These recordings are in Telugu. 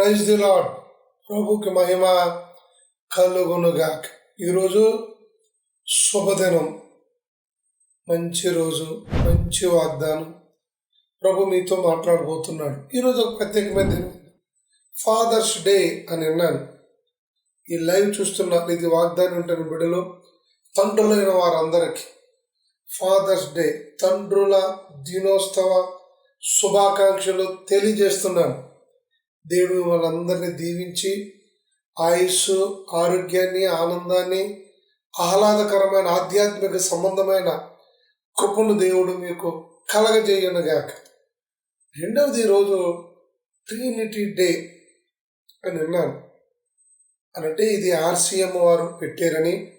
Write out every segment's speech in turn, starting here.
ప్రైజ్ ది లాడ్ ప్రభుకి మహిమ కలుగునుగాక్. ఈరోజు శుభదినం. మంచి రోజు మంచి వాగ్దానం. ప్రభు మీతో మాట్లాడబోతున్నాడు. ఈరోజు ఒక ప్రత్యేకమైన దినం. ఫాదర్స్ డే అని అన్నాను. ఈ లైవ్ చూస్తున్న ఇది వాగ్దానం ఉంటున్న బిడ్డలో తండ్రులైన వారందరికీ ఫాదర్స్ డే తండ్రుల దినోత్సవ శుభాకాంక్షలు తెలియజేస్తున్నాను. దేవుడు వాళ్ళందరినీ దీవించి ఆయుస్సు ఆరోగ్యాన్ని ఆనందాన్ని ఆహ్లాదకరమైన ఆధ్యాత్మిక సంబంధమైన కృపను దేవుడు మీకు కలగజేయనుగాక. రెండవది రోజు ట్రీనిటీ డే అని విన్నాను. అనంటే ఇది ఆర్సీఎం వారు పెట్టారని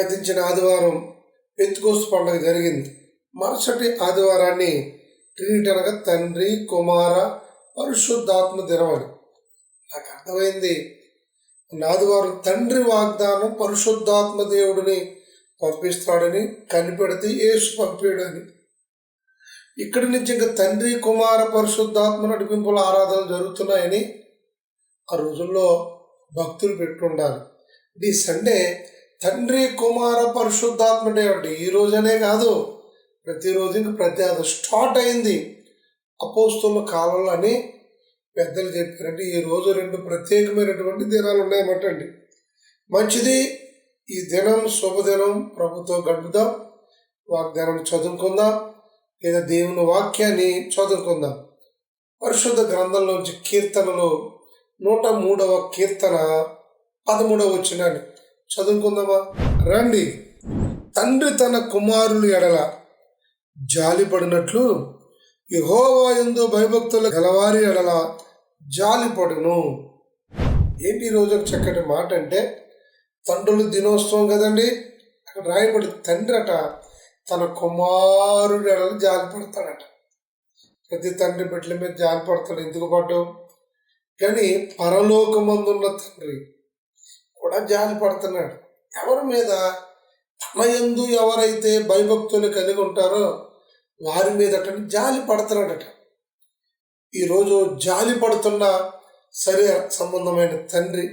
గతించిన ఆదివారం పెత్తుకోస్తు పండుగ జరిగింది. మరుసటి ఆదివారాన్ని ట్రీనిటీ అనగా తండ్రి కుమార పరిశుద్ధాత్మ దినమని నాకు అర్థమైంది. ఆదివారం తండ్రి వాగ్దానం పరిశుద్ధాత్మ దేవుడిని పంపిస్తాడని కనిపెడితే యేసు పంపాడని. ఇక్కడి నుంచి ఇంకా తండ్రి కుమార పరిశుద్ధాత్మ నడిపింపుల ఆరాధనలు జరుగుతున్నాయని ఆ రోజుల్లో భక్తులు పెట్టుండాలి. ఈ సండే తండ్రి కుమార పరిశుద్ధాత్మ డే అంటే ఈ రోజనే కాదు. ప్రతిరోజు ఇంక ప్రతి అది స్టార్ట్ అయింది. అపోస్తుల కాలంలో అని పెద్దలు చెప్పారంటే ఈ రోజు రెండు ప్రత్యేకమైనటువంటి దినాలు ఉన్నాయన్నమాటండి మంచిది ఈ దినం శుభదినం ప్రభుతో గడుపుదాం వాగ్దానం చదువుకుందాం లేదా దేవుని వాక్యాన్ని చదువుకుందాం. పరిశుద్ధ గ్రంథంలోంచి కీర్తనలు నూట మూడవ కీర్తన పదమూడవ వచ్చినాన్ని చదువుకుందామా? రండి. తండ్రి తన కుమారులు ఎడల జాలిపడినట్లు యహోవా ఎందు భయభక్తుల గలవారి ఎడల జాలిపడును ఏంటి ఈ రోజు ఒక చక్కటి మాట అంటే తండ్రుల దినోత్సవం కదండి అక్కడ రాయబడి తండ్రి అట తన కుమారుడు ఎడలు జాలి పడతాడట. ప్రతి తండ్రి బిడ్డల మీద జాలి పడతాడు ఎందుకు పడ్డావు కానీ పరలోకమందున్న తండ్రి కూడా జాలి పడుతున్నాడు. ఎవరి మీద? తన ఎందు ఎవరైతే భయభక్తులు కలిగి ఉంటారో వారి మీద జాలి పడుతున్నాడట ఈరోజు జాలి పడుతున్న సరే సంబంధమైన తండ్రి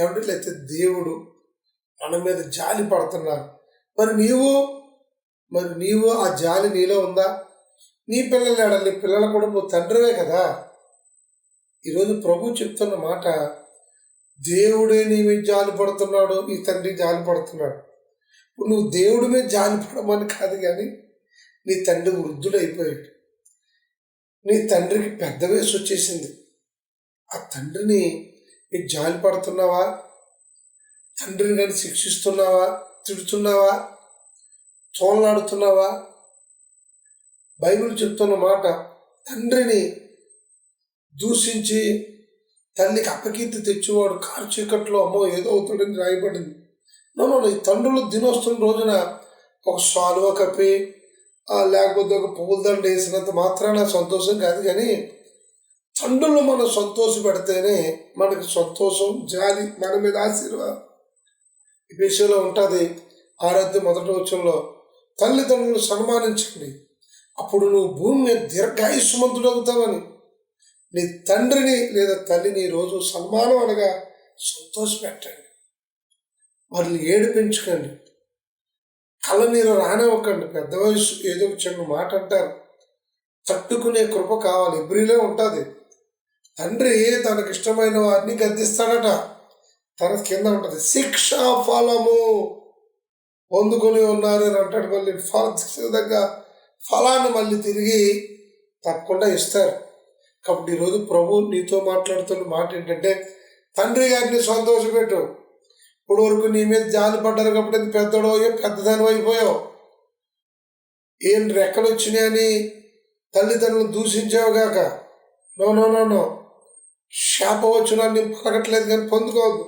ఎవరిలైతే దేవుడు మన మీద జాలి పడుతున్నారు మరి నీవు మరి నీవు ఆ జాలి నీలో ఉందా? నీ పిల్లలు ఏడ నీ పిల్లలు కూడా నువ్వు తండ్రివే కదా. ఈరోజు ప్రభు చెప్తున్న మాట దేవుడే నీ మీద జాలి పడుతున్నాడు ఈ తండ్రి జాలి పడుతున్నాడు. నువ్వు దేవుడి మీద జాలి పడమని కాదు కానీ నీ తండ్రి వృద్ధుడైపోయాడు. నీ తండ్రికి పెద్ద వయసు వచ్చేసింది. ఆ తండ్రిని నీకు జాలి పడుతున్నావా? తండ్రిని కానీ శిక్షిస్తున్నావా? తిడుతున్నావా? తోలనాడుతున్నావా? బైబిల్ చెప్తున్న మాట తండ్రిని దూషించి తల్లికి అపకీర్తి తెచ్చేవాడు కారు చీకట్లో అమ్మో ఏదో అవుతాడని రాయబడింది. నన్ను ఈ తండ్రులు దినోత్సవం రోజున ఒక సాలువ కప్పి లేకపోతే ఒక పువ్వులదండ వేసినంత మాత్రాన సంతోషం కాదు కానీ తండ్రులు మనం సంతోష పెడితేనే మనకి సంతోషం జాలి మన మీద ఆశీర్వాదం. ఈ విషయంలో ఉంటుంది ఆరాధ్య మొదటి వచ్చంలో తల్లిదండ్రులు సన్మానించండి. అప్పుడు నువ్వు భూమి మీద దీర్ఘాయుష్మంతుడు అవుతావని నీ తండ్రిని లేదా తల్లిని రోజు సన్మానం అనగా సంతోషపెట్టండి. వారిని ఏడిపించకండి. కళ్ళ నీరు రానివ్వకండి. పెద్ద వయసు ఏదో చిన్న మాట అంటారు. తట్టుకునే కృప కావాలి. ఎబ్రిలో ఉంటుంది. తండ్రి తనకి ఇష్టమైన వారిని గద్దిస్తాడట. తన కింద ఉంటుంది. శిక్ష ఫలము పొందుకొని ఉన్నారు అని అంటాడు మళ్ళీ. ఫల విధంగా దగ్గర ఫలాన్ని మళ్ళీ తిరిగి తప్పకుండా ఇస్తారు. కాబట్టి ఈరోజు ప్రభు నీతో మాట్లాడుతున్న మాట ఏంటంటే తండ్రి గారిని సంతోషపెట్టు. ఇప్పుడు వరకు నీ మీద జాలి పడ్డారు కాబట్టి పెద్దడో పెద్దదాని అయిపోయావు. ఏం రెక్కలు వచ్చినాయని తల్లిదండ్రులు దూషించావుగాక నో నో నో నో. శాప పలకట్లేదు కానీ పొందుకోవద్దు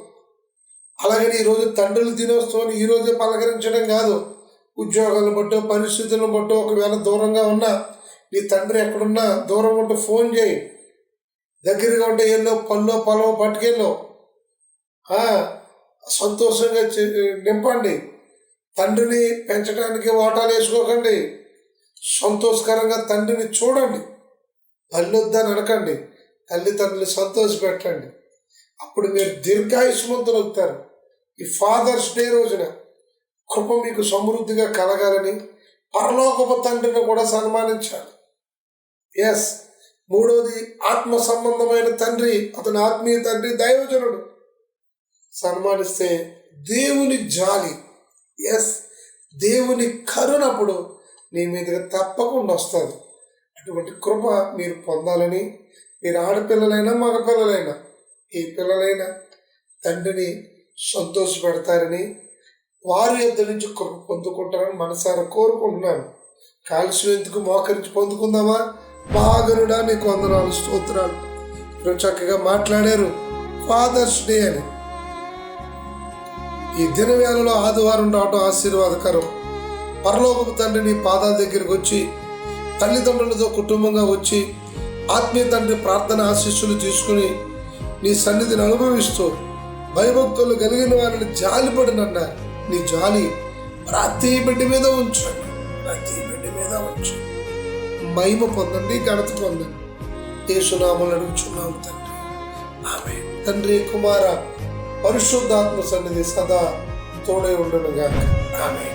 అలాగని ఈరోజు తండ్రులు దినోత్సవం ఈరోజే పలకరించడం కాదు. ఉద్యోగాలను బట్టో పరిస్థితులను బట్టో ఒకవేళ దూరంగా ఉన్నా నీ తండ్రి ఎక్కడున్నా దూరం ఉంటే ఫోన్ చేయి. దగ్గరగా ఉంటే ఎల్లో పల్లో పొలం పట్టుకెళ్ళో. సంతోషంగా నింపండి. తండ్రిని పెంచడానికి వాటాలు వేసుకోకండి. సంతోషకరంగా తండ్రిని చూడండి. తల్లి వద్దని అనకండి. తల్లిదండ్రులు సంతోషపెట్టండి అప్పుడు మీరు దీర్ఘాయుష్మంతులు అవుతారు. ఈ ఫాదర్స్ డే రోజున కృప మీకు సమృద్ధిగా కలగాలని పరలోకపు తండ్రిని కూడా సన్మానించాలి. ఎస్ మూడోది ఆత్మ సంబంధమైన తండ్రి అతని ఆత్మీయ తండ్రి దైవజనుడు. సన్మానిస్తే దేవుని జాలి. ఎస్ దేవుని కరుణప్పుడు నీ మీదుగా తప్పకుండా వస్తుంది. అటువంటి కృప మీరు పొందాలని మీరు ఆడపిల్లలైనా మగపిల్లలైనా ఏ పిల్లలైనా తండ్రిని సంతోషపెడతారని వారి యొద్ద నుంచి కృప పొందుకుంటారని మనసారా కోరుకుంటున్నాను. కాలుష్యం ఎందుకు మోకరించి పొందుకుందామా? బాగరుడా నీకు వందనాలు స్తోత్రాలు. చక్కగా మాట్లాడారు. ఫాదర్స్ డే అని. ఈ దినవేళలో ఆదివారం రావటం ఆశీర్వాదకరం. పరలోకపు తండ్రి నీ పాదాల దగ్గరికి వచ్చి తల్లిదండ్రులతో కుటుంబంగా వచ్చి ఆత్మీయ తండ్రి ప్రార్థన ఆశీస్సులు తీసుకుని నీ సన్నిధిని అనుభవిస్తూ భయభక్తులు కలిగిన వారిని జాలిపడినన్నారు నీ జాలి ప్రతి బిడ్డ మీద ఉంచండి ప్రతి బిడ్డ మీద ఉంచండి మహిమ పొందండి ఘనత పొందండి. యేసునామలు అడుగుచున్నాము తండ్రి. ఆమె తండ్రి కుమార పరిశుద్ధాత్మ సన్నిధి సదా తోడే ఉండను గాక ఆమె